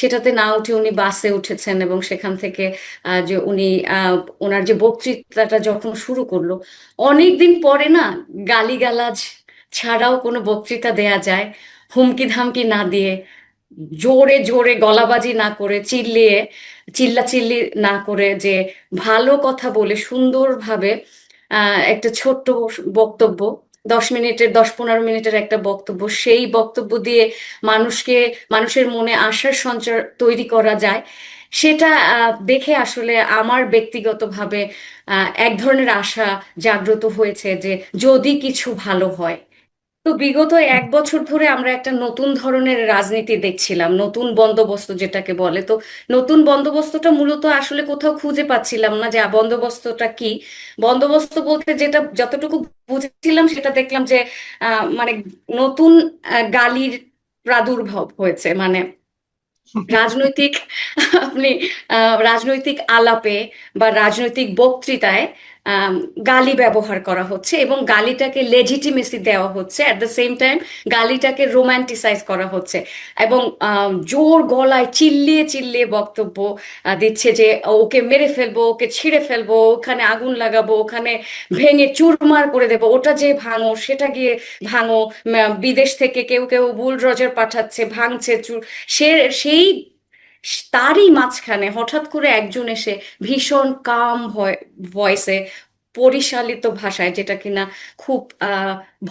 সেটাতে না উঠে উনি বাসে উঠেছেন এবং সেখান থেকে যে উনি ওনার যে বক্তৃতাটা যখন শুরু করল, অনেকদিন পরে না গালিগালাজ ছাড়াও কোনো বক্তৃতা দেয়া যায় হুমকি ধামকি না দিয়ে, জোরে জোরে গলাবাজি না করে, চিল্লিয়ে, চিল্লাচিল্লি না করে যে ভালো কথা বলে সুন্দরভাবে একটা ছোট্ট বক্তব্য দশ মিনিটের, দশ পনেরো মিনিটের একটা বক্তব্য। সেই বক্তব্য দিয়ে মানুষকে, মানুষের মনে আশার সঞ্চার তৈরি করা যায়। সেটা দেখে আসলে আমার ব্যক্তিগতভাবে এক ধরনের আশা জাগ্রত হয়েছে যে যদি কিছু ভালো হয় তো বিগত এক বছর ধরে আমরা একটা নতুন ধরনের রাজনীতি দেখছিলাম, নতুন বন্দোবস্ত যেটাকে বলে। তো নতুন বন্দোবস্তটা মূলত আসলে কোথাও খুঁজে পাচ্ছিলাম না যে বন্দোবস্তটা কি? বন্দোবস্ত বলতে যেটা, যতটুকু বুঝেছিলাম সেটা দেখলাম যে মানে নতুন গালির প্রাদুর্ভাব হয়েছে। মানে রাজনৈতিক, আপনি রাজনৈতিক আলাপে বা রাজনৈতিক বক্তৃতায় গালি ব্যবহার করা হচ্ছে এবং গালিটাকে লেজিটিমেসি দেওয়া হচ্ছে। অ্যাট দ্য সেম টাইম গালিটাকে রোম্যান্টিসাইজ করা হচ্ছে। এবং জোর গলায় চিল্লিয়ে চিল্লিয়ে বক্তব্য দিচ্ছে যে, ওকে মেরে ফেলব, ওকে ছিঁড়ে ফেলব, ওখানে আগুন লাগাবো, ওখানে ভেঙে চুরমার করে দেবো, ওটা যে ভাঙো, সেটা গিয়ে ভাঙো। বিদেশ থেকে কেউ কেউ বুলডোজার পাঠাচ্ছে, ভাঙছে, চুর সে, সেই তারই মাঝখানে হঠাৎ করে একজন এসে ভীষণ কাম ভয়েসে পরিশালিত ভাষায়, যেটা কিনা খুব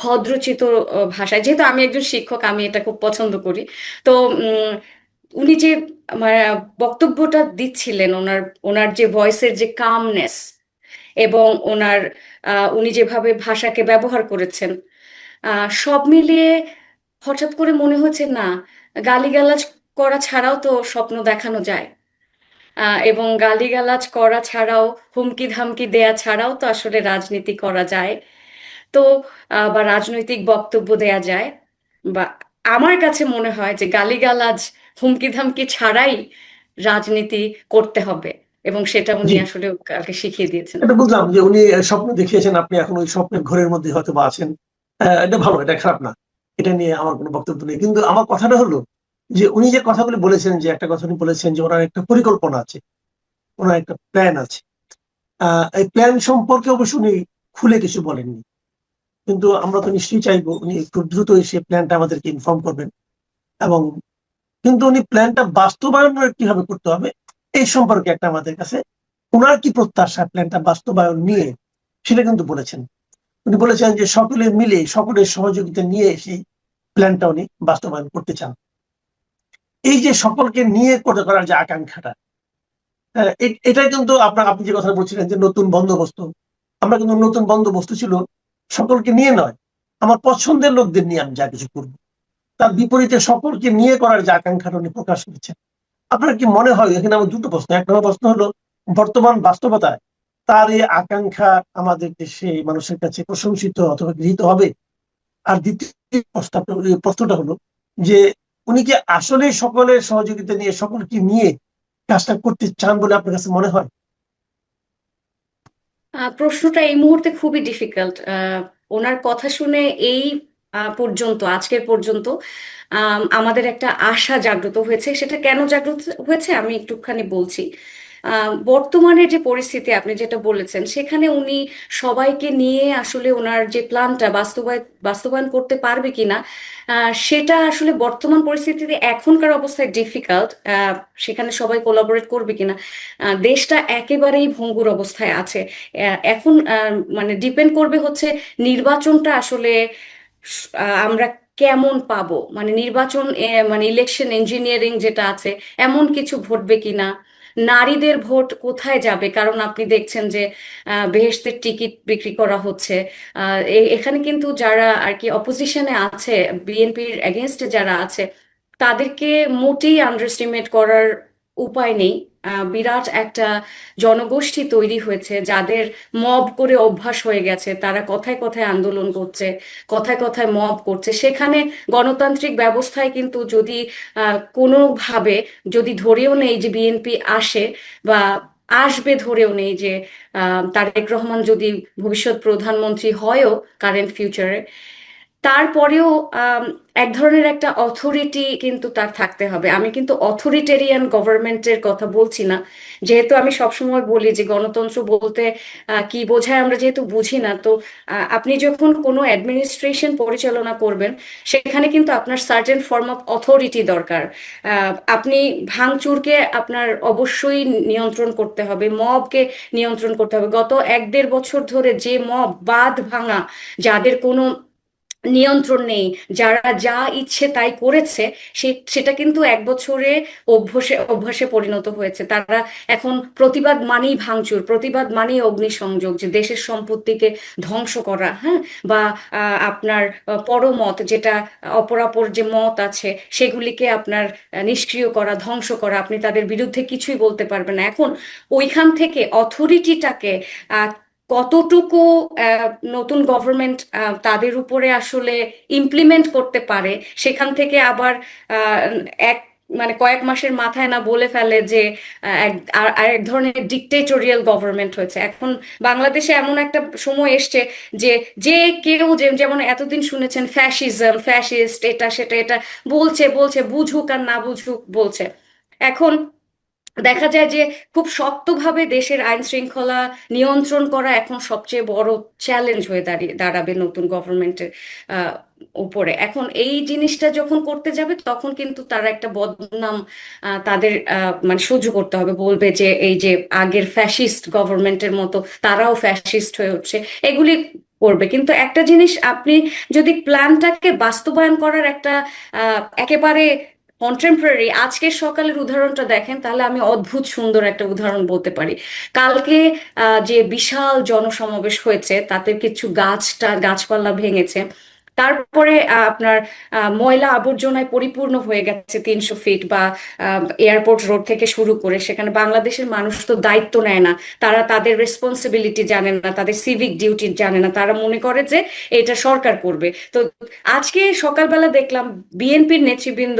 ভদ্রচিত ভাষায়, যেহেতু আমি একজন শিক্ষক, আমি এটা খুব পছন্দ করি। তো উনি যে বক্তব্যটা দিচ্ছিলেন, ওনার ওনার যে ভয়েসের যে কামনেস এবং ওনার উনি যেভাবে ভাষাকে ব্যবহার করেছেন সব মিলিয়ে হঠাৎ করে মনে হচ্ছে না, গালিগালাজ করা ছাড়াও তো স্বপ্ন দেখানো যায়। আহ, এবং গালিগালাজ করা ছাড়াও হুমকি ধামকি দেয়া ছাড়াও তো আসলে রাজনীতি করা যায়। তো বা রাজনৈতিক বক্তব্য দেয়া যায়। বা আমার কাছে মনে হয় যে গালিগালাজ হুমকি ধামকি ছাড়াই রাজনীতি করতে হবে। এবং সেটা উনি আসলে কালকে শিখিয়ে দিয়েছেন। এটা বুঝলাম যে উনি স্বপ্ন দেখিয়েছেন আপনি এখন ওই স্বপ্নের ঘরের মধ্যে হয়তো বা আছেন এটা ভালো এটা খারাপ না। এটা নিয়ে আমার কোনো বক্তব্য নেই। কিন্তু আমার কথাটা হলো যে উনি যে কথাগুলি বলেছেন, যে একটা কথা উনি বলেছেন যে ওনার একটা পরিকল্পনা আছে, ওনার একটা প্ল্যান আছে। এই প্ল্যান সম্পর্কে অবশ্য উনি খুলে কিছু বলেননি। কিন্তু আমরা তো নিশ্চয়ই চাইব উনি একটু দ্রুত এসে প্ল্যানটা আমাদেরকে ইনফর্ম করবেন। এবং কিন্তু উনি প্ল্যানটা বাস্তবায়ন কীভাবে করতে হবে, এই সম্পর্কে একটা আমাদের কাছে ওনার কি প্রত্যাশা প্ল্যানটা বাস্তবায়ন নিয়ে, সেটা কিন্তু বলেছেন। উনি বলেছেন যে সকলে মিলে, সকলের সহযোগিতা নিয়ে সেই প্ল্যানটা উনি বাস্তবায়ন করতে চান। এই যে সকলকে নিয়ে করে করার যে আকাঙ্ক্ষাটা আহ, এটাই কিন্তু আপনার আপনি যে কথা বলছিলেন যে নতুন বন্দোবস্ত আমরা কিন্তু নতুন বন্দোবস্ত ছিল সকলকে নিয়ে নয় আমার পছন্দের লোকদের নিয়ে আমি যা কিছু করব। তার বিপরীতে সকলকে নিয়ে করার যে আকাঙ্ক্ষাটা উনি প্রকাশ করেছেন। আপনার কি মনে হয় এখানে আমার দুটো প্রশ্ন এক নম্বর প্রশ্ন হলো বর্তমান বাস্তবতায় তার এই আকাঙ্ক্ষা আমাদের দেশে মানুষের কাছে প্রশংসিত অথবা গৃহীত হবে? আর দ্বিতীয় প্রশ্নটা হলো যে উনি কি আসলে সকলের সহযোগিতা নিয়ে সকলকে নিয়ে কাজটা করতে চান বলে আপনার কাছে মনে হয়? প্রশ্নটা এই মুহূর্তে খুবই ডিফিকাল্ট ওনার কথা শুনে এই পর্যন্ত আজকের পর্যন্ত আম, আমাদের একটা আশা জাগ্রত হয়েছে। সেটা কেন জাগ্রত হয়েছে আমি একটুখানি বলছি। বর্তমানে যে পরিস্থিতি আপনি যেটা বলেছেন, সেখানে উনি সবাইকে নিয়ে আসলে ওনার যে প্ল্যানটা বাস্তবায়ন বাস্তবায়ন করতে পারবে কিনা সেটা আসলে বর্তমান পরিস্থিতিতে এখনকার অবস্থায় ডিফিকাল্ট সেখানে সবাই কোলাবোরেট করবে কিনা দেশটা একেবারেই ভঙ্গুর অবস্থায় আছে। এখন মানে ডিপেন্ড করবে হচ্ছে নির্বাচনটা আসলে আমরা কেমন পাবো? মানে নির্বাচন মানে ইলেকশন ইঞ্জিনিয়ারিং যেটা আছে, এমন কিছু ঘটবে কিনা? নারীদের ভোট কোথায় যাবে? কারণ আপনি দেখছেন যে বেহেস্তের টিকিট বিক্রি করা হচ্ছে। এখানে কিন্তু যারা আর কি অপোজিশনে আছে বিএনপির এগেনস্টে যারা আছে, তাদেরকে মোটেই আন্ডারস্টিমেট করার উপায় নেই। বিরাট একটা জনগোষ্ঠী তৈরি হয়েছে যাদের মব করে অভ্যাস হয়ে গেছে। তারা কথায় কথায় আন্দোলন করছে, কথায় কথায় মব করছে। সেখানে গণতান্ত্রিক ব্যবস্থায় কিন্তু যদি কোনোভাবে যদি ধরেও নেই যে বিএনপি আসে বা আসবে ধরেও নেই যে তারেক রহমান যদি ভবিষ্যৎ প্রধানমন্ত্রী হয়ও কারেন্ট ফিউচারে তারপরেও এক ধরনের একটা অথরিটি কিন্তু তার থাকতে হবে। আমি কিন্তু অথরিটেরিয়ান গভর্নমেন্টের কথা বলছি না। যেহেতু আমি সবসময় বলি যে গণতন্ত্র বলতে কি বোঝায় আমরা যেহেতু বুঝি না, তো আপনি যখন কোনো অ্যাডমিনিস্ট্রেশন পরিচালনা করবেন, সেখানে কিন্তু আপনার সার্টেন ফর্ম অফ অথরিটি দরকার। আপনি ভাঙচুরকে আপনার অবশ্যই নিয়ন্ত্রণ করতে হবে, মবকে নিয়ন্ত্রণ করতে হবে। গত এক দেড় বছর ধরে যে মব বাঁধ ভাঙা, যাদের কোনো নিয়ন্ত্রণ নেই। যারা যা ইচ্ছে তাই করেছে সেটা কিন্তু এক বছরে অভ্যাসে অভ্যাসে পরিণত হয়েছে। তারা এখন প্রতিবাদ মানেই ভাঙচুর, প্রতিবাদ মানেই অগ্নিসংযোগ, যে দেশের সম্পত্তিকে ধ্বংস করা হ্যাঁ? বা আপনার পরমত যেটা অপরাপর যে মত আছে, সেগুলিকে আপনার নিষ্ক্রিয় করা, ধ্বংস করা, আপনি তাদের বিরুদ্ধে কিছুই বলতে পারবেন না। এখন ওইখান থেকে অথরিটিটাকে কতটুকু নতুন গভর্নমেন্ট তাদের উপরে আসলে ইমপ্লিমেন্ট করতে পারে, সেখান থেকে আবার এক মানে কয়েক মাসের মাথায় না বলে ফেলে যে এক ধরনের ডিকটেটোরিয়াল গভর্নমেন্ট হয়েছে। এখন বাংলাদেশে এমন একটা সময় এসছে যে যে কেউ যেমন এতদিন শুনেছেন ফ্যাসিজম ফ্যাসিস্ট এটা, সেটা, এটা, বলছে বলছে, বুঝুক আর না বুঝুক বলছে। এখন দেখা যায় যে খুব শক্তভাবে দেশের আইন শৃঙ্খলা নিয়ন্ত্রণ করা এখন সবচেয়ে বড় চ্যালেঞ্জ হয়ে দাঁড়িয়ে দাঁড়াবে নতুন গভর্নমেন্টের উপরে। এখন এই জিনিসটা যখন করতে যাবে, তখন কিন্তু তারা একটা বদনাম তাদের মানে সহ্য করতে হবে। বলবে যে এই যে আগের ফ্যাসিস্ট গভর্নমেন্টের মতো তারাও ফ্যাসিস্ট হয়ে উঠছে। এগুলি করবে। কিন্তু একটা জিনিস আপনি যদি প্ল্যানটাকে বাস্তবায়ন করার একটা একেবারে কন্টেম্পোরারি আজকের সকালের উদাহরণটা দেখেন, তাহলে আমি অদ্ভুত সুন্দর একটা উদাহরণ বলতে পারি। কালকে যে বিশাল জনসমাবেশ হয়েছে, তাতে কিছু গাছটা, গাছপালা ভেঙেছে। তারপরে আপনার ময়লা আবর্জনায় পরিপূর্ণ হয়ে গেছে তিনশো ফিট বা এয়ারপোর্ট রোড থেকে শুরু করে, সেখানে বাংলাদেশের মানুষ তো দায়িত্ব নেয় না। তারা তাদের রেসপন্সিবিলিটি জানে না, তাদের সিভিক ডিউটি জানে না। তারা মনে করে যে এটা সরকার করবে। তো আজকে সকালবেলা দেখলাম বিএনপির নেতৃবৃন্দ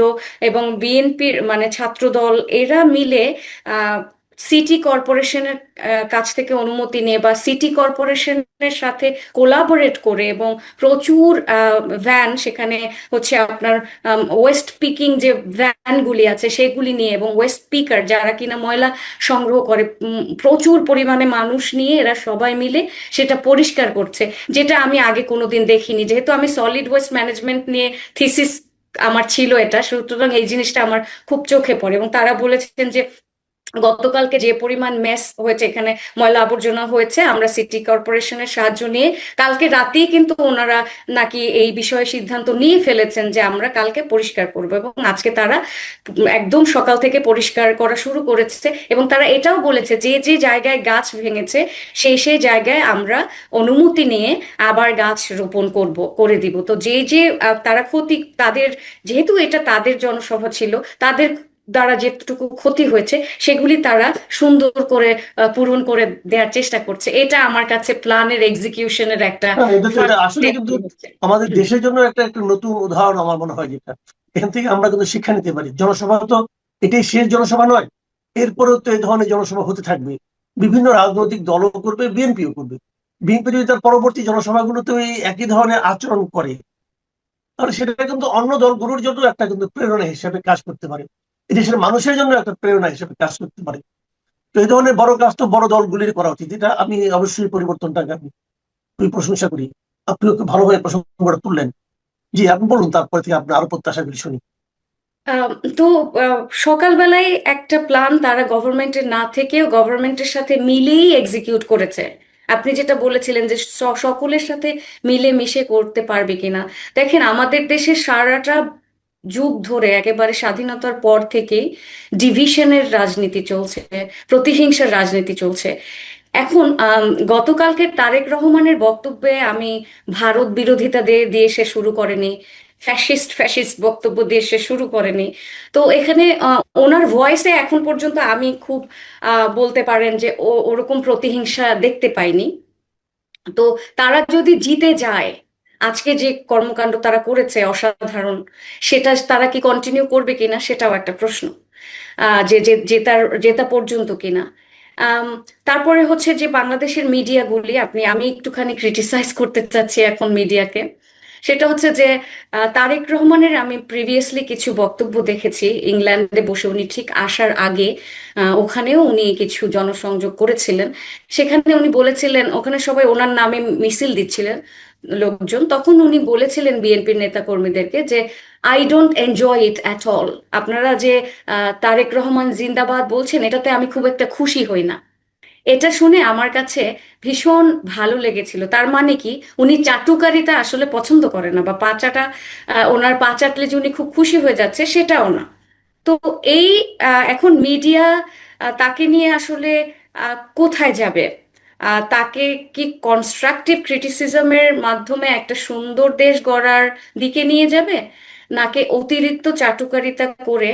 এবং বিএনপির মানে ছাত্রদল, এরা মিলে সিটি কর্পোরেশনের কাছ থেকে অনুমতি নিয়ে বা সিটি কর্পোরেশনের সাথে কোলাবোরেট করে এবং প্রচুর ভ্যান সেখানে হচ্ছে আপনার ওয়েস্ট পিকিং যে ভ্যানগুলি আছে সেগুলি নিয়ে এবং ওয়েস্ট পিকার যারা কিনা ময়লা সংগ্রহ করে প্রচুর পরিমাণে মানুষ নিয়ে এরা সবাই মিলে সেটা পরিষ্কার করছে, যেটা আমি আগে কোনোদিন দেখিনি। যেহেতু আমি সলিড ওয়েস্ট ম্যানেজমেন্ট নিয়ে থিসিস আমার ছিল এটা, সুতরাং এই জিনিসটা আমার খুব চোখে পড়ে এবং তারা বলেছেন যে গতকালকে যে পরিমাণ মেস হয়েছে, এখানে ময়লা আবর্জনা হয়েছে, আমরা সিটি কর্পোরেশনের সাহায্য নিয়ে কালকে রাতেই কিন্তু ওনারা নাকি এই বিষয়ে সিদ্ধান্ত নিয়ে ফেলেছেন যে আমরা কালকে পরিষ্কার করব এবং আজকে তারা একদম সকাল থেকে পরিষ্কার করা শুরু করেছে এবং তারা এটাও বলেছে যে যে জায়গায় গাছ ভেঙেছে, সেই সেই জায়গায় আমরা অনুমতি নিয়ে আবার গাছ রোপণ করব, করে দিব। তো যে যে তারা ক্ষতি, তাদের, যেহেতু এটা তাদের জনসভা ছিল, তাদের দ্বারা যেটুকু ক্ষতি হয়েছে সেগুলি তারা সুন্দর করে পূরণ করে দেওয়ার চেষ্টা করছে। এটা আমার কাছে প্ল্যানের এক্সিকিউশনের একটা হ্যাঁ, আসলে কিন্তু আমাদের দেশের জন্য একটা একটা নতুন উদাহরণ আমার মনে হয় যেটা। এখান থেকে আমরা কিন্তু শিক্ষা নিতে পারি। জনসভা তো এটাই শেষ জনসভা নয়। এরপরেও তো এই ধরনের জনসভা হতে থাকবে। বিভিন্ন রাজনৈতিক দলও করবে বিএনপিও করবে। বিএনপি যদি তার পরবর্তী জনসভাগুলোতে এই একই ধরনের আচরণ করে তাহলে সেটা কিন্তু অন্য দলগুলোর জন্য একটা কিন্তু প্রেরণা হিসেবে কাজ করতে পারে। দেশের মানুষের জন্য একটা প্রেরণা হিসেবে কাজ করতে পারে। তো এই ধরনের বড় কাজ তো বড় দলগুলির করা উচিত। এটা আমি অবশ্যই পরিবর্তনটাকে আমি খুবই প্রশংসা করি। আপনিও খুব ভালোভাবে প্রসঙ্গটা তুললেন। জি, আপনি বলুন, তারপরে থেকে আপনি আরও প্রত্যাশাগুলি শুনি। তো সকালবেলায় একটা প্ল্যান তারা গভর্নমেন্টের না থেকেও গভর্নমেন্টের সাথে মিলেই এক্সিকিউট করেছে। আপনি যেটা বলেছিলেন যে সকলের সাথে মিলে মিশে করতে পারবে কিনা। দেখেন, আমাদের দেশে সারাটা যুগ ধরে একেবারে স্বাধীনতার পর থেকেই ডিভিশনের রাজনীতি চলছে, প্রতিহিংসার রাজনীতি চলছে। এখন গতকালকে তারেক রহমানের বক্তব্যে আমি ভারত বিরোধিতা দিয়ে দিয়ে সে শুরু করেনি ফ্যাসিস্ট ফ্যাসিস্ট বক্তব্য দিয়ে সে শুরু করেনি। তো এখানে ওনার ভয়েসে এখন পর্যন্ত আমি খুব বলতে পারেন যে ও, ওরকম প্রতিহিংসা দেখতে পাইনি। তো তারা যদি জিতে যায় আজকে যে কর্মকাণ্ড তারা করেছে অসাধারণ, সেটা তারা কি কন্টিনিউ করবে কিনা সেটাও একটা প্রশ্ন। যে জেতার জেতা পর্যন্ত কিনা। তারপরে হচ্ছে যে বাংলাদেশের মিডিয়াগুলি আপনি, আমি একটুখানি ক্রিটিসাইজ করতে চাচ্ছি এখন মিডিয়াকে সেটা হচ্ছে যে তারেক রহমানের আমি প্রিভিয়াসলি কিছু বক্তব্য দেখেছি ইংল্যান্ডে বসে উনি ঠিক আসার আগে ওখানেও উনি কিছু জনসংযোগ করেছিলেন। সেখানে উনি বলেছিলেন, ওখানে সবাই ওনার নামে মিছিল দিচ্ছিলেন। লোকজন, তখন উনি বলেছিলেন বিএনপির নেতা কর্মীদেরকে যে I don't enjoy it at all আপনারা যে তারেক রহমান জিন্দাবাদ বলছেন, এটাতে আমি খুব একটা খুশি হই না। এটা শুনে আমার কাছে ভীষণ ভালো লেগেছিল। তার মানে কি, উনি চাটুকারিতা আসলে পছন্দ করে না বা পাচাটা ওনার পা চাটলে যে উনি খুব খুশি হয়ে যাচ্ছে, সেটাও না। তো এই এখন মিডিয়া তাকে নিয়ে আসলে কোথায় যাবে? তাকে কি কনস্ট্রাকটিভ ক্রিটিসিজমের মাধ্যমে একটা সুন্দর দেশ গড়ার দিকে নিয়ে যাবে? নাকি অতিরিক্ত চাটুকারিতা করে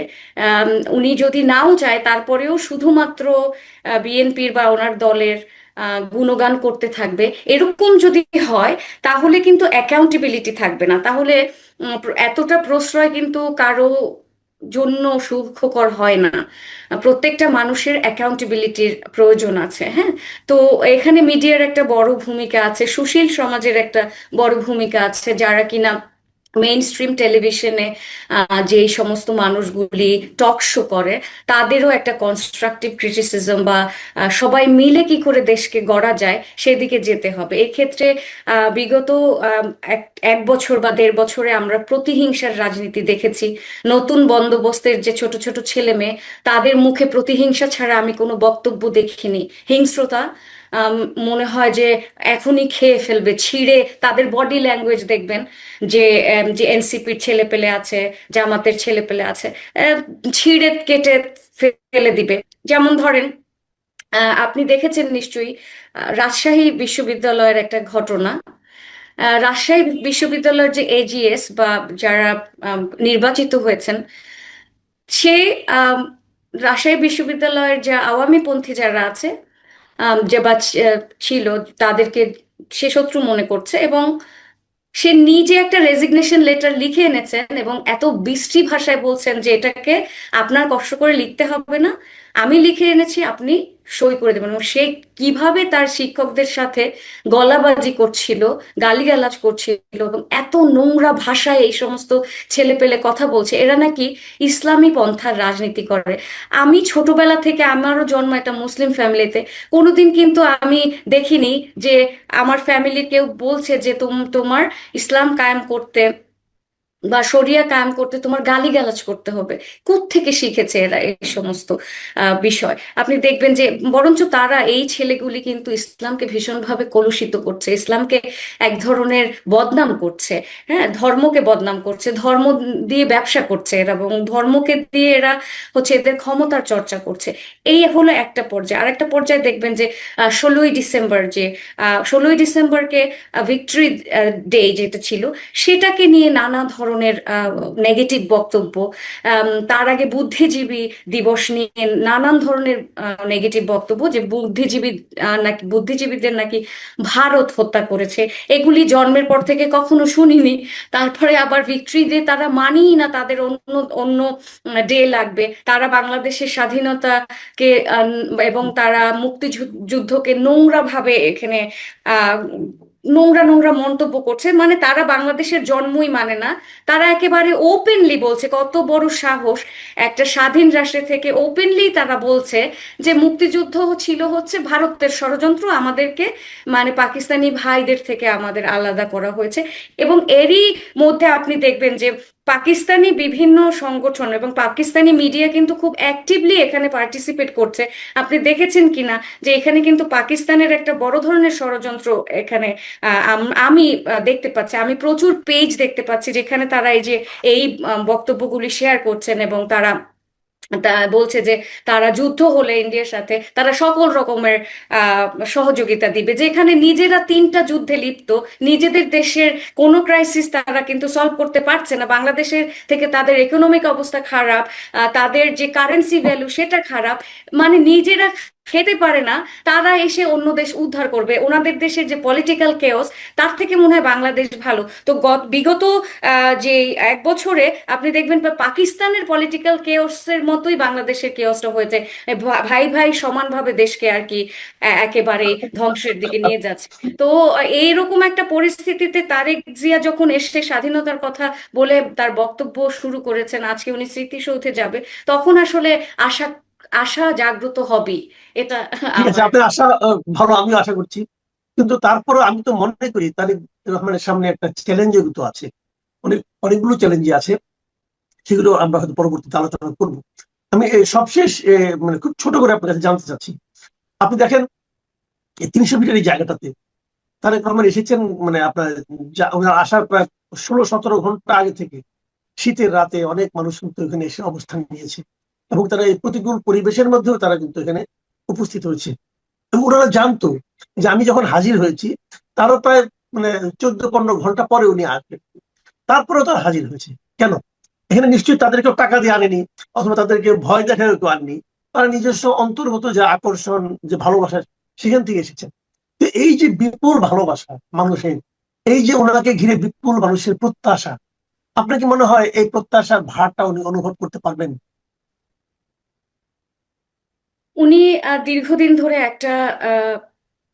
উনি যদি নাও চায় তারপরেও শুধুমাত্র বিএনপির বা ওনার দলের গুণগান করতে থাকবে? এরকম যদি হয়, তাহলে কিন্তু অ্যাকাউন্টেবিলিটি থাকবে না। তাহলে এতটা প্রশ্রয় কিন্তু কারও জন্য সুখকর হয় না। প্রত্যেকটা মানুষের অ্যাকাউন্টেবিলিটির প্রয়োজন আছে হ্যাঁ? তো এখানে মিডিয়ার একটা বড় ভূমিকা আছে, সুশীল সমাজের একটা বড় ভূমিকা আছে, যারা কিনা মেইন স্ট্রিম টেলিভিশনে যে সমস্ত মানুষগুলি টক শো করে, তাদেরও একটা কনস্ট্রাকটিভ ক্রিটিসিজম বা সবাই মিলে কি করে দেশকে গড়া যায়, সেদিকে যেতে হবে। এক্ষেত্রে বিগত এক বছর বা দেড় বছরে আমরা প্রতিহিংসার রাজনীতি দেখেছি। নতুন বন্দোবস্তের যে ছোট ছোট ছেলে মেয়ে তাদের মুখে প্রতিহিংসা ছাড়া আমি কোনো বক্তব্য দেখিনি। হিংস্রতা মনে হয় যে এখনই খেয়ে ফেলবে, ছিঁড়ে, তাদের বডি ল্যাঙ্গুয়েজ দেখবেন যে যে এনসিপির ছেলে পেলে আছে, জামাতের ছেলে পেলে আছে ছিঁড়ে কেটে ফেলে দিবে। যেমন ধরেন আপনি দেখেছেন নিশ্চয়ই রাজশাহী বিশ্ববিদ্যালয়ের একটা ঘটনা। রাজশাহী বিশ্ববিদ্যালয়ের যে এজিএস বা যারা নির্বাচিত হয়েছেন, সে রাজশাহী বিশ্ববিদ্যালয়ের যে আওয়ামীপন্থী যারা আছে যে বা ছিল, তাদেরকে সে শত্রু মনে করছে এবং সে নিজে একটা রেজিগনেশন লেটার লিখে এনেছেন এবং এত বিশ্রী ভাষায় বলছেন যে এটাকে আপনার কষ্ট করে লিখতে হবে না। আমি লিখে এনেছি, আপনি সই করে দেবেন এবং সে কীভাবে তার শিক্ষকদের সাথে গলাবাজি করছিল, গালিগালাজ করছিল এবং এত নোংরা ভাষায় এই সমস্ত ছেলেপেলে কথা বলছে, এরা নাকি ইসলামী পন্থার রাজনীতি করে। আমি ছোটবেলা থেকে আমারও জন্ম একটা মুসলিম ফ্যামিলিতে। কোনোদিন কিন্তু আমি দেখিনি যে আমার ফ্যামিলির কেউ বলছে যে, তুম, তোমার ইসলাম কায়েম করতে বা শরিয়া কায়েম করতে তোমার গালিগালাজ করতে হবে। থেকে শিখেছে এরা এই সমস্ত বিষয়? আপনি দেখবেন যে বরঞ্চ তারা এই ছেলেগুলি কিন্তু ইসলামকে ভীষণভাবে কলুষিত করছে, ইসলামকে এক ধরনের বদনাম করছে হ্যাঁ? ধর্মকে বদনাম করছে, ধর্ম দিয়ে ব্যবসা করছে এরা এবং ধর্মকে দিয়ে এরা হচ্ছে এদের ক্ষমতার চর্চা করছে। এই হলো একটা পর্যায়ে। আর একটা পর্যায়ে দেখবেন যে ষোলোই ডিসেম্বর যে ষোলোই ডিসেম্বরকে ভিক্টরি ডে যেটা ছিল, সেটাকে নিয়ে নানা ধরনের নেগেটিভ বক্তব্য। তার আগে বুদ্ধিজীবী দিবস নিয়ে নানান ধরনের নেগেটিভ বক্তব্য যে বুদ্ধিজীবী নাকি বুদ্ধিজীবীদের নাকি ভারত হত্যা করেছে। এগুলি জন্মের পর থেকে কখনো শুনিনি। তারপরে আবার ভিক্টরি ডে তারা মানেই না তাদের অন্য অন্য ডে লাগবে। তারা বাংলাদেশের স্বাধীনতাকে আহ, এবং তারা মুক্তিযুদ্ধকে নোংরা ভাবে এখানে নোংরা নোংরা মন্তব্য করছে মানে তারা বাংলাদেশের জন্মই মানে না। তারা একেবারে ওপেনলি বলছে, কত বড় সাহস একটা স্বাধীন রাষ্ট্রে থেকে ওপেনলি তারা বলছে যে মুক্তিযুদ্ধ ছিল হচ্ছে ভারতের ষড়যন্ত্র, আমাদেরকে মানে পাকিস্তানি ভাইদের থেকে আমাদের আলাদা করা হয়েছে। এবং এরই মধ্যে আপনি দেখবেন যে পাকিস্তানি বিভিন্ন সংগঠন এবং পাকিস্তানি মিডিয়া কিন্তু খুব অ্যাক্টিভলি এখানে পার্টিসিপেট করছে। আপনি দেখেছেন কিনা যে এখানে কিন্তু পাকিস্তানের একটা বড় ধরনের ষড়যন্ত্র এখানে আমি দেখতে পাচ্ছি। আমি প্রচুর পেজ দেখতে পাচ্ছি যেখানে তারা এই যে, এই বক্তব্যগুলি শেয়ার করছেন এবং তারা তা বলছে যে তারা যুদ্ধ হলে ইন্ডিয়ার সাথে তারা সকল রকমের সহযোগিতা দিবে। যেখানে নিজেরা তিনটা যুদ্ধে লিপ্ত, নিজেদের দেশের কোনো ক্রাইসিস তারা কিন্তু সলভ করতে পারছে না। বাংলাদেশের থেকে তাদের ইকোনমিক অবস্থা খারাপ তাদের যে কারেন্সি ভ্যালু সেটা খারাপ। মানে নিজেরা খেতে পারে না, তারা এসে অন্য দেশ উদ্ধার করবে। ওনাদের দেশের যে পলিটিক্যাল কেওস তার থেকে মনে হয় বাংলাদেশ ভালো। তো গত, বিগত যে এক বছরে আপনি দেখবেন পাকিস্তানের পলিটিক্যাল কেওসের মতোই বাংলাদেশের কেওসটা হয়েছে। ভাই ভাই সমানভাবে দেশকে আর কি একেবারে ধ্বংসের দিকে নিয়ে যাচ্ছে। তো এইরকম একটা পরিস্থিতিতে তারেক জিয়া যখন এসে স্বাধীনতার কথা বলে তার বক্তব্য শুরু করেছেন, আজকে উনি স্মৃতিসৌধে যাবে, তখন আসলে আশা আশা জাগ্রত হবেই এটা আপনার আশা ভালো আমিও আশা করছি। কিন্তু তারপরে আমি তো মনে করি তারেক রহমানের সামনে একটা চ্যালেঞ্জ তো আছে। অনেক অনেকগুলো চ্যালেঞ্জ আছে। সেগুলো আমরা হয়তো পরবর্তীতে আলোচনা করব। আমি সবশেষ মানে খুব ছোট করে আপনার কাছে জানতে চাচ্ছি। আপনি দেখেন এই তিনশো মিটার এই জায়গাটাতে তারেক রহমান এসেছেন মানে আপনার ওনার আসার প্রায় ষোলো সতেরো ঘণ্টা আগে থেকে। শীতের রাতে অনেক মানুষ কিন্তু এখানে এসে অবস্থান নিয়েছে। এবং তারা এই প্রতিকূল পরিবেশের মধ্যেও তারা কিন্তু এখানে উপস্থিত হয়েছে। এবং ওনারা জানতো যে আমি যখন হাজির হয়েছি, তারও প্রায় মানে চোদ্দ পনেরো ঘণ্টা পরে উনি আসবেন। তারপরেও তারা হাজির হয়েছে। কেন? এখানে নিশ্চয়ই তাদেরকে টাকা দিয়ে আনেনি, অথবা তাদেরকে ভয় দেখায় কেউ আনেনি। তারা নিজস্ব অন্তর্গত যে আকর্ষণ, যে ভালোবাসা, সেখান থেকে এসেছেন তো এই যে বিপুল ভালোবাসা মানুষের, এই যে ওনাকে ঘিরে বিপুল মানুষের প্রত্যাশা, আপনার কি মনে হয় এই প্রত্যাশার ভারটা উনি অনুভব করতে পারবেন? উনি দীর্ঘদিন ধরে একটা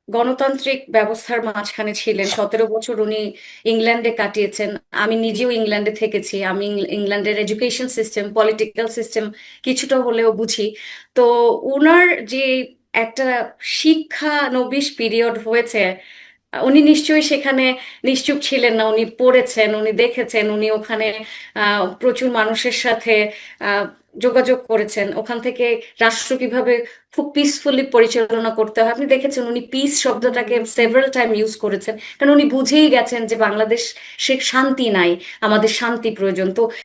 গণতান্ত্রিক ব্যবস্থার মাঝখানে ছিলেন। সতেরো বছর উনি ইংল্যান্ডে কাটিয়েছেন। আমি নিজেও ইংল্যান্ডে থেকেছি। আমি ইংল্যান্ডের এডুকেশন সিস্টেম পলিটিক্যাল সিস্টেম কিছুটা হলেও বুঝি। তো উনার যে একটা শিক্ষা শিক্ষানবিশ পিরিয়ড হয়েছে উনি নিশ্চয়ই সেখানে নিশ্চুপ ছিলেন না। উনি পড়েছেন, উনি দেখেছেন, উনি ওখানে প্রচুর মানুষের সাথে যোগাযোগ করেছেন, ওখান থেকে রাষ্ট্র কীভাবে খুব পিসফুলি পরিচালনা করতে হয়। আপনি দেখেছেন উনি পিস শব্দটাকে সেভারাল টাইম ইউজ করেছেন। কারণ উনি বুঝেই গেছেন যে বাংলাদেশ সে শান্তি নাই, আমাদের শান্তি প্রয়োজন। তো